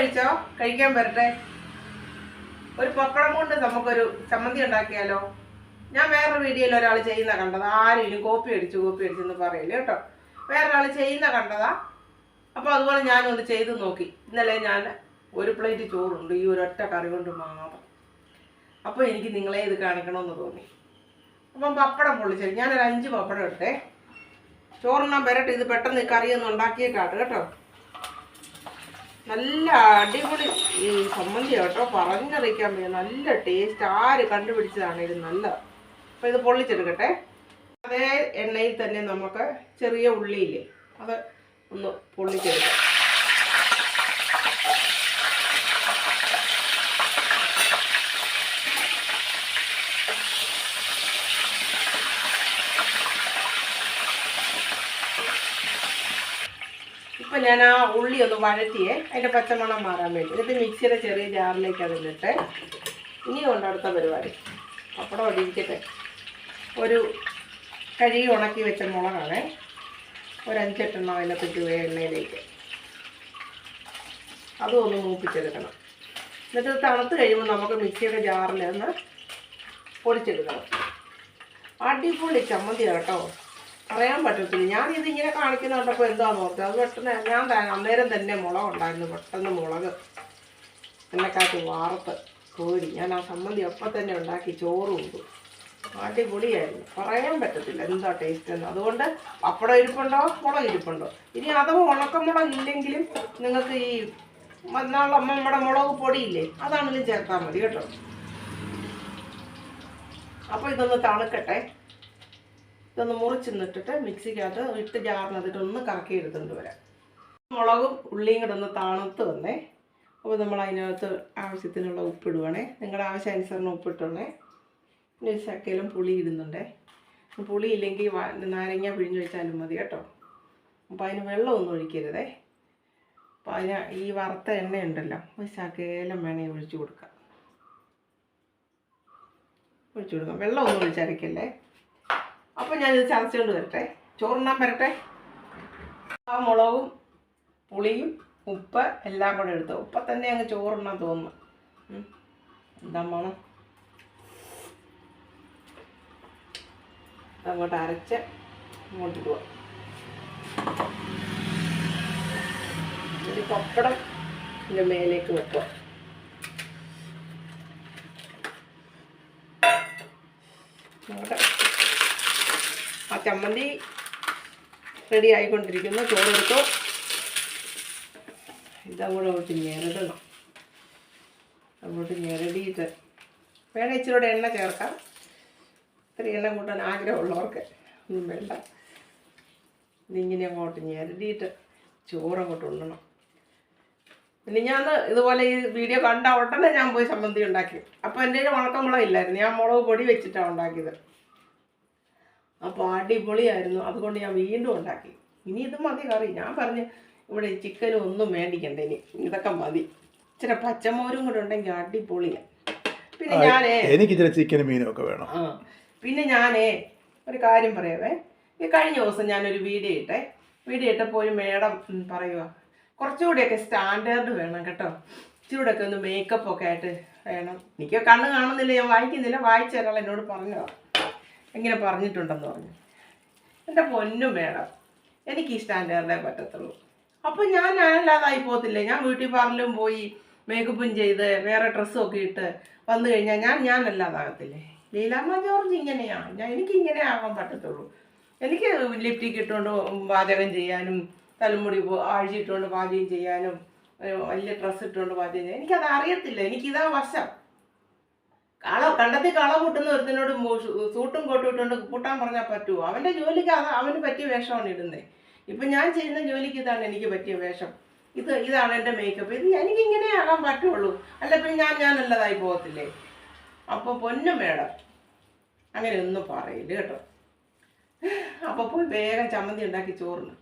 കഴിച്ചോ? കഴിക്കാൻ വരട്ടെ. ഒരു പക്കളം കൊണ്ട് നമുക്കൊരു ചമ്മന്തി ഉണ്ടാക്കിയാലോ? ഞാൻ വേറൊരു വീഡിയോയിൽ ഒരാൾ ചെയ്യുന്ന കണ്ടത്. ആരും ഇനി കോപ്പി അടിച്ചു കോപ്പി അടിച്ചെന്ന് പറയില്ല കേട്ടോ. വേറൊരാൾ ചെയ്യുന്ന കണ്ടതാ. അപ്പോൾ അതുപോലെ ഞാനൊന്ന് ചെയ്ത് നോക്കി. ഇന്നലെ ഞാൻ ഒരു പ്ലേറ്റ് ചോറുണ്ട്. ഈ ഒരൊറ്റ കറി കൊണ്ട് മാത്രം. അപ്പോൾ എനിക്ക് നിങ്ങളെ ഇത് കാണിക്കണമെന്ന് തോന്നി. അപ്പം പപ്പടം പൊള്ളിച്ചത്. ഞാനൊരു അഞ്ച് പപ്പടം എടുത്തേ. ചോറെണ്ണം വരട്ടെ. ഇത് പെട്ടെന്ന് കറിയൊന്നും ഉണ്ടാക്കിയേക്കാട്ട് കേട്ടോ. നല്ല അടിപൊളി. ഈ സമ്മന്തി കേട്ടോ പറഞ്ഞറിയിക്കാൻ വയ്യ. നല്ല ടേസ്റ്റ് ആര് കണ്ടുപിടിച്ചതാണ് ഇത് നല്ലത് അപ്പൊ ഇത് പൊള്ളിച്ചെടുക്കട്ടെ. അതേ എണ്ണയിൽ തന്നെ നമുക്ക് ചെറിയ ഉള്ളിയില്ലേ അത് ഒന്ന് പൊള്ളിച്ചെടുക്കാം. ഇപ്പൊ ഞാൻ ആ ഉള്ളി ഒന്ന് വഴറ്റിയേ. അതിന്റെ പച്ചമണം മാറാൻ വേണ്ടി. എന്നിട്ട് മിക്സിയുടെ ചെറിയ ജാറിലേക്ക് അതിലിട്ട് ഇനി കൊണ്ട് അടുത്ത പരിപാടി. പപ്പടം ഒടിയിക്കട്ടെ ഒരു കഴുകി ഉണക്കി വെച്ച മുളകാണ്. ഒരു അഞ്ചെട്ടെണ്ണം അതിനകത്തേക്ക് എണ്ണയിലേക്ക്. അതും ഒന്ന് മൂപ്പിച്ചെടുക്കണം. എന്നിട്ട് തണുത്ത് കഴിയുമ്പോൾ നമുക്ക് മിക്സിയുടെ ജാറിൽ ഒന്ന് പൊടിച്ചെടുക്കണം. അടിപൊളി ചമ്മന്തി കേട്ടോ. പറയാൻ പറ്റത്തില്ല. ഞാൻ ഇത് ഇങ്ങനെ കാണിക്കുന്ന കണ്ടപ്പോൾ എന്താന്ന് ഓർത്തത് അത് പെട്ടെന്ന് ഞാൻ അന്നേരം തന്നെ മുളക് ഉണ്ടായിരുന്നു. പെട്ടെന്ന് മുളക് എണ്ണക്കാറ്റ് വാർത്ത് കോരി. ഞാൻ ആ സമ്മതി അപ്പം തന്നെ ഉണ്ടാക്കി. ചോറ് ഉണ്ട്. അടിപൊളിയായിരുന്നു. പറയാൻ പറ്റത്തില്ല എന്താ ടേസ്റ്റ് എന്ന്. അതുകൊണ്ട് പപ്പടം ഇരിപ്പുണ്ടോ? മുളക് ഇരിപ്പുണ്ടോ? ഇനി അഥവാ ഉണക്കമുളക് ഇല്ലെങ്കിലും നിങ്ങൾക്ക് ഈ മന്നാള നമ്മുടെ മുളക് പൊടിയില്ലേ അതാണെങ്കിലും ചേർത്താൽ മതി കേട്ടോ. അപ്പോൾ ഇതൊന്ന് തണുക്കട്ടെ. ഇതൊന്ന് മുറിച്ചിന്നിട്ടിട്ട് മിക്സിക്കകത്ത് ഇട്ട് ജാറിനകത്തിട്ട് ഒന്ന് കറക്കി എടുത്തുകൊണ്ട് വരാം. മുളകും ഉള്ളിയും കൂടെ ഒന്ന് തണുത്ത് വന്നേ. അപ്പോൾ നമ്മൾ അതിനകത്ത് ആവശ്യത്തിനുള്ള ഉപ്പിടുവാണേ നിങ്ങളുടെ ആവശ്യാനുസരണം ഉപ്പിട്ടോണേ പിന്നെ ചക്കയിലും പുളി ഇടുന്നുണ്ടേ. പുളി ഇല്ലെങ്കിൽ നാരങ്ങ പിഴിഞ്ഞ് വെച്ചാലും മതി കേട്ടോ. അപ്പോൾ അതിന് വെള്ളമൊന്നും ഒഴിക്കരുതേ. അപ്പോൾ അതിന് ഈ വറുത്ത എണ്ണ ഉണ്ടല്ലോ ഒരു ശകലം വേണേ ഒഴിച്ചു കൊടുക്കാം. ഒഴിച്ചു കൊടുക്കാം. വെള്ളമൊന്നും ഒഴിച്ചരക്കല്ലേ അപ്പോൾ ഞാനിത് ചതച്ചുകൊണ്ട് വരട്ടെ. ചോറുണ്ണാൻ വരട്ടെ. ആ മുളകും പുളിയും ഉപ്പ് എല്ലാം കൂടെ എടുത്തു ഉപ്പ തന്നെ അങ്ങ് ചോറുണ്ണാൻ തോന്നുന്നു. എന്താ മണം അങ്ങോട്ട് അരച്ച് ഇങ്ങോട്ട് പോവാം ഒരു പപ്പടം ഇതിന്റെ മേലേക്ക് വെക്കുക. അങ്ങോട്ട് ആ ചമ്മന്തി റെഡി ആയിക്കൊണ്ടിരിക്കുന്നു. ചോറെടുത്തു. ഇതങ്ങോട്ട് ഞെരടണം. അങ്ങോട്ട് ഞെരടിയിട്ട് വേണേൽ ഇച്ചിരി കൂടെ എണ്ണ ചേർക്കാം. ഇത്തിരി എണ്ണ കൂട്ടാൻ ആഗ്രഹമുള്ളവർക്ക് ഒന്നും വേണ്ട. ഇതിങ്ങനെ അങ്ങോട്ട് ഞെരടിയിട്ട് ചോറങ്ങോട്ട് ഉണ്ണണം. പിന്നെ ഞാൻ ഇതുപോലെ ഈ വീഡിയോ കണ്ട ഉടനെ ഞാൻ പോയി ചമ്മന്തി ഉണ്ടാക്കി. അപ്പോൾ എന്റെ കയ്യിൽ ഉണക്കമുളക് ഇല്ലായിരുന്നു. ഞാൻ മുളക് പൊടി വെച്ചിട്ടാണ് ഉണ്ടാക്കിയത്. അപ്പോൾ അടിപൊളിയായിരുന്നു. അതുകൊണ്ട് ഞാൻ വീണ്ടും ഉണ്ടാക്കി. ഇനി ഇത് മതി കറി. ഞാൻ പറഞ്ഞു ഇവിടെ ചിക്കനും ഒന്നും മേടിക്കണ്ട ഇനി. ഇതൊക്കെ മതി. ഇച്ചിരി പച്ചമോരും കൂടെ ഉണ്ടെങ്കിൽ അടിപൊളിയാണ് പിന്നെ ഞാനേ എനിക്ക് ഇച്ചിരി ചിക്കനും മീനും ഒക്കെ വേണം. ആ പിന്നെ ഞാനേ ഒരു കാര്യം പറയാവേ. ഈ കഴിഞ്ഞ ദിവസം ഞാനൊരു വീഡിയോ ഇട്ടേ. വീഡിയോ ഇട്ടപ്പോൾ ഒരു മേഡം പറയുക കുറച്ചുകൂടിയൊക്കെ സ്റ്റാൻഡേർഡ് വേണം കേട്ടോ. ഇച്ചിരൂടെയൊക്കെ ഒന്ന് മേക്കപ്പ് ഒക്കെ ആയിട്ട് വേണം. എനിക്ക് കണ്ണ് കാണുന്നില്ല ഞാൻ വായിക്കുന്നില്ല. വായിച്ച ഒരാൾ എന്നോട് പറഞ്ഞതാണ് ഇങ്ങനെ പറഞ്ഞിട്ടുണ്ടെന്ന് പറഞ്ഞു. എന്റെ പൊന്നും മേഡം എനിക്ക് ഈ സ്റ്റാൻഡേർഡേ പറ്റത്തുള്ളൂ. അപ്പോൾ ഞാൻ ഞാനല്ലാതായി പോകത്തില്ലേ? ഞാൻ ബ്യൂട്ടി പാർലറിലും പോയി മേക്കപ്പും ചെയ്ത് വേറെ ഡ്രസ്സും ഒക്കെ ഇട്ട് വന്നു കഴിഞ്ഞാൽ ഞാൻ ഞാനല്ലാതാകത്തില്ലേ? ലീലാമ്മ ജോർജ് ഇങ്ങനെയാണ് ഞാൻ എനിക്ക് ഇങ്ങനെ ആകാൻ പറ്റത്തുള്ളൂ. എനിക്ക് ലിപ്റ്റിക് ഇട്ടുകൊണ്ട് പാചകം ചെയ്യാനും തലമുടി ആഴ്ച ആഴ്ചയിട്ടുകൊണ്ട് പാചകം ചെയ്യാനും വലിയ ഡ്രസ്സ് ഇട്ടുകൊണ്ട് പാചകം ചെയ്യാൻ എനിക്കത് അറിയത്തില്ല എനിക്കിതാ വശം. കള കണ്ടത്തിൽ കള കൂട്ടുന്ന ഒരുത്തിനോട് സൂട്ടും കോട്ടും ഇട്ടുകൊണ്ട് കൂട്ടാൻ പറഞ്ഞാൽ പറ്റുമോ അവന്റെ ജോലിക്ക് അത് അവന് പറ്റിയ വേഷമാണ് ഇടുന്നത് ഇപ്പം ഞാൻ ചെയ്യുന്ന ജോലിക്ക് ഇതാണ് എനിക്ക് പറ്റിയ വേഷം. ഇത് ഇതാണ് എന്റെ മേക്കപ്പ് ഇത് എനിക്ക് ഇങ്ങനെ ആകാൻ പറ്റുള്ളൂ. അല്ല പിന്നെ ഞാൻ ഞാനല്ലതായി പോകത്തില്ലേ? അപ്പോൾ പൊന്നും മേഡം അങ്ങനെ ഒന്നും പറയില്ല കേട്ടോ. അപ്പോൾ പോയി വേഗം ചമ്മന്തി ഉണ്ടാക്കി ചോറിന്.